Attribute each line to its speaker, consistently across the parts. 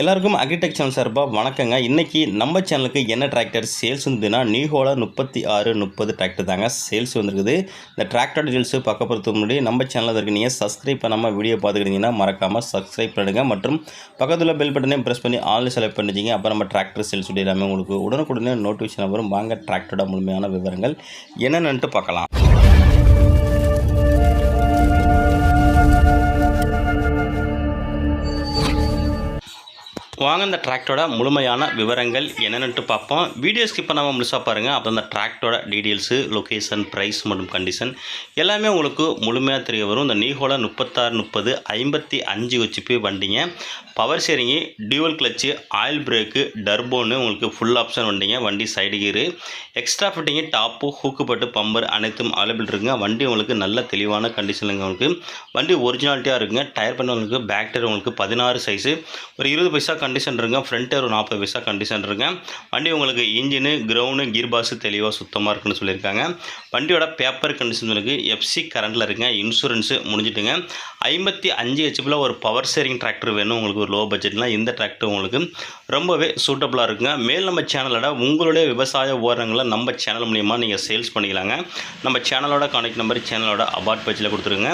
Speaker 1: எல்லாருக்கும் agritech channel சார்பாக வணக்கங்க. இன்றைக்கி நம்ம சேனலுக்கு என்ன டிராக்டர் சேல்ஸ் வந்துன்னா நியூஹோலா முப்பத்தி ஆறு முப்பது டிராக்டர் தாங்க சேல்ஸ் வந்துருக்குது. இந்த டிராக்டர் டீல்ஸு பார்க்க போகிறதுக்கு முன்னாடி நம்ம சேனலில் இருக்கு நீங்கள் சப்ஸ்கிரைப் பண்ணாமல் வீடியோ பார்த்துக்கிட்டீங்கன்னா மறக்காமல் சப்ஸ்கிரைப் பண்ணுங்க மற்றும் பக்கத்தில் பெல் பட்டனையும் ப்ரெஸ் பண்ணி ஆன்லைன் செலக்ட் பண்ணிச்சிங்க அப்போ நம்ம டிராக்டர் சேல்ஸ் எல்லாமே உங்களுக்கு உடனுக்குடனே நோட்டிஃபிகேஷன் வரும். வாங்க டிராக்டரோட முழுமையான விவரங்கள் என்னென்னட்டு பார்க்கலாம். வாங்க இந்த டிராக்டோட முழுமையான விவரங்கள் என்னென்னு பார்ப்போம். வீடியோ ஸ்கிப் பண்ணாமல் முழுசாக பாருங்கள் அப்போ அந்த டிராக்டோட டீட்டெயில்ஸு லொக்கேஷன் ப்ரைஸ் மற்றும் கண்டிஷன் எல்லாமே உங்களுக்கு முழுமையாக தெரிய வரும். இந்த நீஹோல முப்பத்தாறு முப்பது ஐம்பத்தி அஞ்சு வச்சுப்பி வண்டிங்க. Power sharing dual clutch oil brake டர்போன்னு உங்களுக்கு ஃபுல் ஆப்ஷன் வண்டிங்க. வண்டி side gear extra fitting top ஹூக்குப்பட்டு bumper அனைத்தும் அவைலபிள் இருக்குங்க. வண்டி உங்களுக்கு நல்ல தெளிவான கண்டிஷனுங்க உங்களுக்கு. வண்டி ஒரிஜினாலிட்டியாக இருக்குங்க. டயர் பண்ண உங்களுக்கு பேக் டயர் உங்களுக்கு பதினாறு சைஸு ஒரு இருபது பைசா கண்டிஷன் இருக்குங்க ஃப்ரண்ட் டயர் ஒரு நாற்பது பைசா கண்டிஷன் இருக்குங்க வண்டி உங்களுக்கு இன்ஜினு கிரவுண்டு கீர் பாக்ஸு தெளிவாக சுத்தமாக இருக்குன்னு சொல்லியிருக்காங்க. வண்டியோட பேப்பர் கண்டிஷன் இருக்குது எஃப்சி கரண்டில் இருக்குங்க இன்சூரன்ஸு முடிஞ்சிட்டுங்க. ஐம்பத்தி அஞ்சு ஹெச்பியில் ஒரு பவர் ஷேரிங் டிராக்டர் வேணும். உங்களுக்கு ஒரு லோ பட்ஜெட்னால் இந்த டிராக்டர் உங்களுக்கு ரொம்பவே சூட்டபுளாக இருக்குங்க. மேல் நம்ம சேனலோட உங்களுடைய விவசாய ஓரங்களை நம்ம சேனல் மூலியமாக நீங்கள் சேல்ஸ் பண்ணிக்கலாங்க. நம்ம சேனலோட கான்டெக்ட் நம்பர் சேனலோட அபார்ட் பேஜில் கொடுத்துருங்க.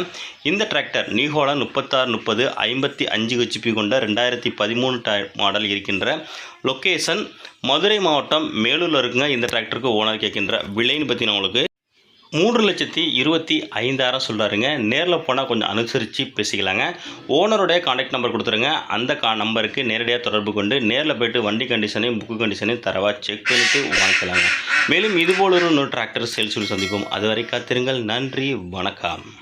Speaker 1: இந்த டிராக்டர் நியூஹோலா முப்பத்தாறு முப்பது ஐம்பத்தி அஞ்சு ஹெச்பி கொண்ட ரெண்டாயிரத்தி பதிமூணு மாடல் இருக்கின்ற லொக்கேஷன் மதுரை மாவட்டம் மேலூரில் இருக்குங்க. இந்த டிராக்டருக்கு ஓனர் கேட்கின்ற விலைன்னு பற்றின உங்களுக்கு மூன்று லட்சத்தி இருபத்தி ஐந்தாயிரம் சொல்கிறாருங்க நேரில் போனால் கொஞ்சம் அனுசரித்து பேசிக்கலாங்க. ஓனருடைய காண்டாக்ட் நம்பர் கொடுத்துருங்க. அந்த கா நம்பருக்கு நேரடியாக தொடர்பு கொண்டு நேரில் போயிட்டு வண்டி கண்டிஷனையும் புக்கு கண்டிஷனையும் தரவாக செக் பண்ணிவிட்டு வாங்கிக்கலாங்க. மேலும் இதுபோல ஒரு டிராக்டர் சேல்ஸ் சந்திப்போம். அதுவரை காத்திருங்கள். நன்றி. வணக்கம்.